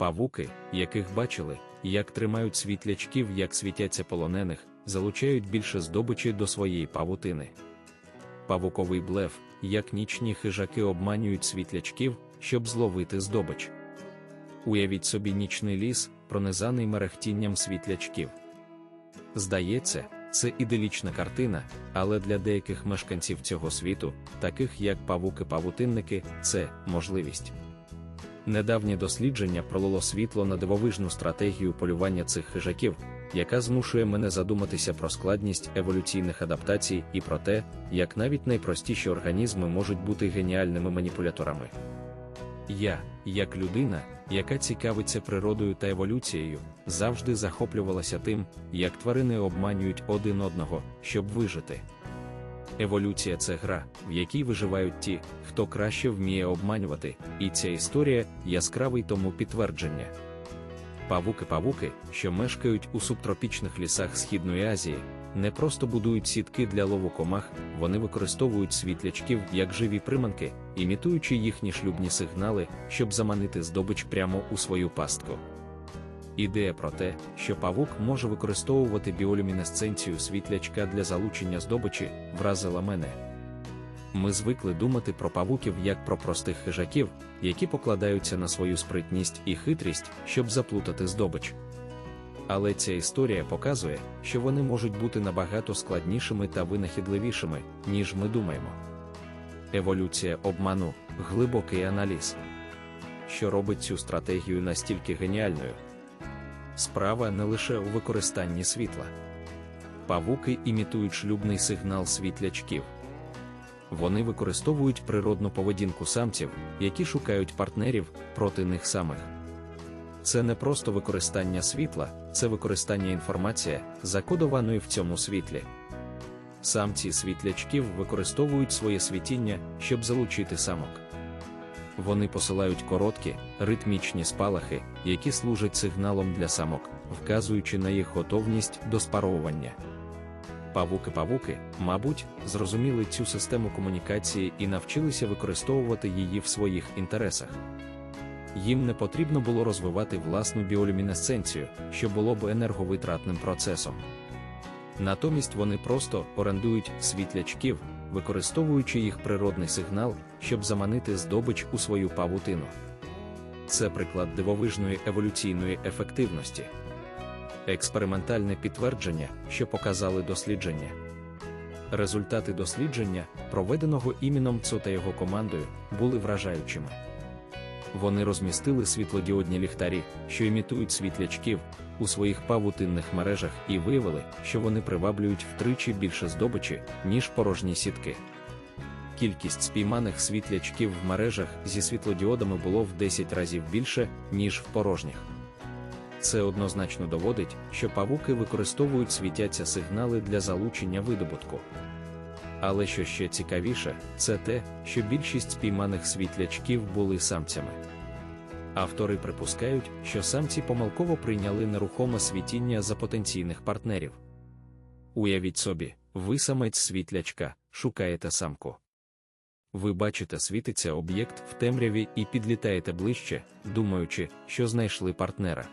Павуки, яких бачили, як тримають світлячків, як світяться полонених, залучають більше здобичі до своєї павутини. Павуковий блеф, як нічні хижаки обманюють світлячків, щоб зловити здобич. Уявіть собі нічний ліс, пронизаний мерехтінням світлячків. Здається, це іделічна картина, але для деяких мешканців цього світу, таких як павуки-павутинники, це можливість. Недавнє дослідження пролило світло на дивовижну стратегію полювання цих хижаків, яка змушує мене задуматися про складність еволюційних адаптацій і про те, як навіть найпростіші організми можуть бути геніальними маніпуляторами. Я, як людина, яка цікавиться природою та еволюцією, завжди захоплювалася тим, як тварини обманюють один одного, щоб вижити. Еволюція це гра, в якій виживають ті, хто краще вміє обманювати, і ця історія яскравий тому підтвердження. Павуки-павуки, що мешкають у субтропічних лісах Східної Азії, не просто будують сітки для лову комах, вони використовують світлячків як живі приманки, імітуючи їхні шлюбні сигнали, щоб заманити здобич прямо у свою пастку. Ідея про те, що павук може використовувати біолюмінесценцію світлячка для залучення здобичі, вразила мене. Ми звикли думати про павуків як про простих хижаків, які покладаються на свою спритність і хитрість, щоб заплутати здобич. Але ця історія показує, що вони можуть бути набагато складнішими та винахідливішими, ніж ми думаємо. Еволюція обману глибокий аналіз. Що робить цю стратегію настільки геніальною? Справа не лише у використанні світла. Павуки імітують шлюбний сигнал світлячків. Вони використовують природну поведінку самців, які шукають партнерів проти них самих. Це не просто використання світла, це використання інформації, закодованої в цьому світлі. Самці світлячків використовують своє світіння, щоб залучити самок. Вони посилають короткі, ритмічні спалахи, які служать сигналом для самок, вказуючи на їх готовність до спаровування. Павуки-павуки, мабуть, зрозуміли цю систему комунікації і навчилися використовувати її в своїх інтересах. Їм не потрібно було розвивати власну біолюмінесценцію, що було б енерговитратним процесом. Натомість вони просто орендують світлячків, використовуючи їх природний сигнал, щоб заманити здобич у свою павутину. Це приклад дивовижної еволюційної ефективності. Експериментальне підтвердження, що показали дослідження. Результати дослідження, проведеного іміном ЦО та його командою, були вражаючими. Вони розмістили світлодіодні ліхтарі, що імітують світлячків, у своїх павутинних мережах і виявили, що вони приваблюють втричі більше здобичі, ніж порожні сітки. Кількість спійманих світлячків в мережах зі світлодіодами було в 10 разів більше, ніж в порожніх. Це однозначно доводить, що павуки використовують світяться сигнали для залучення видобутку. Але що ще цікавіше, це те, що більшість спійманих світлячків були самцями. Автори припускають, що самці помилково прийняли нерухоме світіння за потенційних партнерів. Уявіть собі, ви самець світлячка, шукаєте самку. Ви бачите, світиться об'єкт в темряві і підлітаєте ближче, думаючи, що знайшли партнера.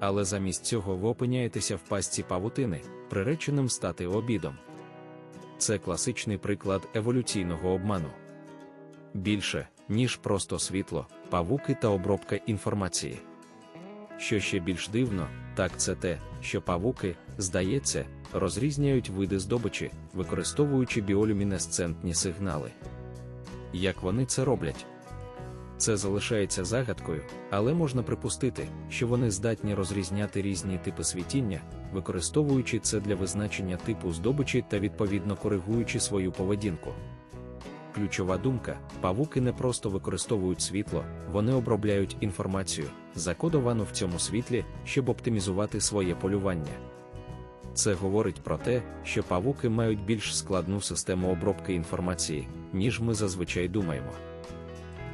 Але замість цього ви опиняєтеся в пастці павутини, приреченим стати обідом. Це класичний приклад еволюційного обману. Більше, ніж просто світло, павуки та обробка інформації. Що ще більш дивно, так це те, що павуки, здається, розрізняють види здобичі, використовуючи біолюмінесцентні сигнали. Як вони це роблять? Це залишається загадкою, але можна припустити, що вони здатні розрізняти різні типи світіння, використовуючи це для визначення типу здобичі та відповідно коригуючи свою поведінку. Ключова думка: павуки не просто використовують світло, вони обробляють інформацію, закодовану в цьому світлі, щоб оптимізувати своє полювання. Це говорить про те, що павуки мають більш складну систему обробки інформації, ніж ми зазвичай думаємо.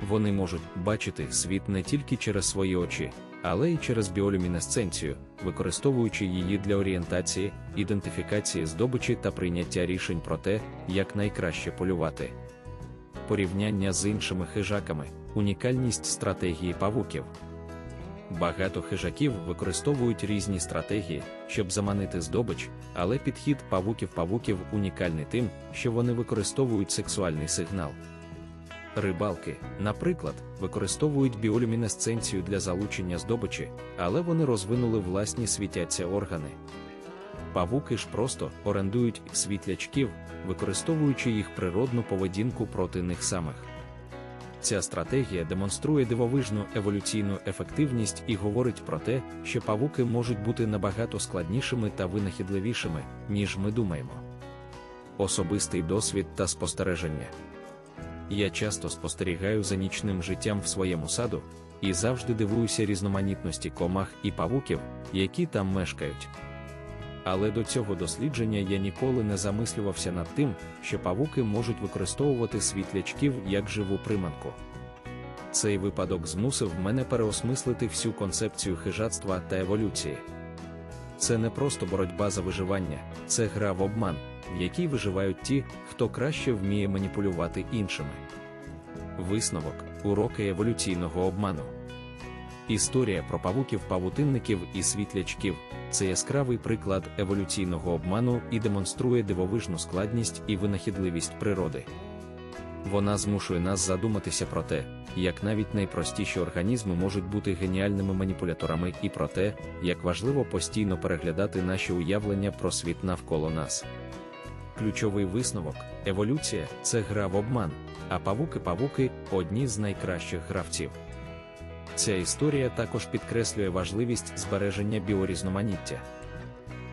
Вони можуть бачити світ не тільки через свої очі, але й через біолюмінесценцію, використовуючи її для орієнтації, ідентифікації здобичі та прийняття рішень про те, як найкраще полювати. Порівняння з іншими хижаками, унікальність стратегії павуків. Багато хижаків використовують різні стратегії, щоб заманити здобич, але підхід павуків-павуків унікальний тим, що вони використовують сексуальний сигнал. Рибалки, наприклад, використовують біолюмінесценцію для залучення здобичі, але вони розвинули власні світяться органи. Павуки ж просто орендують світлячків, використовуючи їх природну поведінку проти них самих. Ця стратегія демонструє дивовижну еволюційну ефективність і говорить про те, що павуки можуть бути набагато складнішими та винахідливішими, ніж ми думаємо. Особистий досвід та спостереження. Я часто спостерігаю за нічним життям в своєму саду і завжди дивуюся різноманітності комах і павуків, які там мешкають. Але до цього дослідження я ніколи не замислювався над тим, що павуки можуть використовувати світлячків як живу приманку. Цей випадок змусив мене переосмислити всю концепцію хижацтва та еволюції. Це не просто боротьба за виживання, це гра в обман, в якій виживають ті, хто краще вміє маніпулювати іншими. Висновок уроки еволюційного обману. Історія про павуків-павутинників і світлячків це яскравий приклад еволюційного обману і демонструє дивовижну складність і винахідливість природи. Вона змушує нас задуматися про те, як навіть найпростіші організми можуть бути геніальними маніпуляторами і про те, як важливо постійно переглядати наші уявлення про світ навколо нас. Ключовий висновок еволюція це гра в обман, а павуки-павуки одні з найкращих гравців. Ця історія також підкреслює важливість збереження біорізноманіття.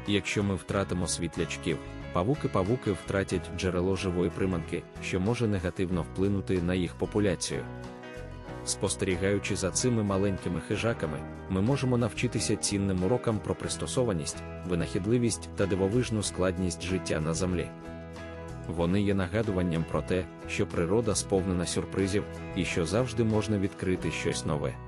Якщо ми втратимо світлячків, павуки-павуки втратять джерело живої приманки, що може негативно вплинути на їх популяцію. Спостерігаючи за цими маленькими хижаками, ми можемо навчитися цінним урокам про пристосованість, винахідливість та дивовижну складність життя на землі. Вони є нагадуванням про те, що природа сповнена сюрпризів і що завжди можна відкрити щось нове.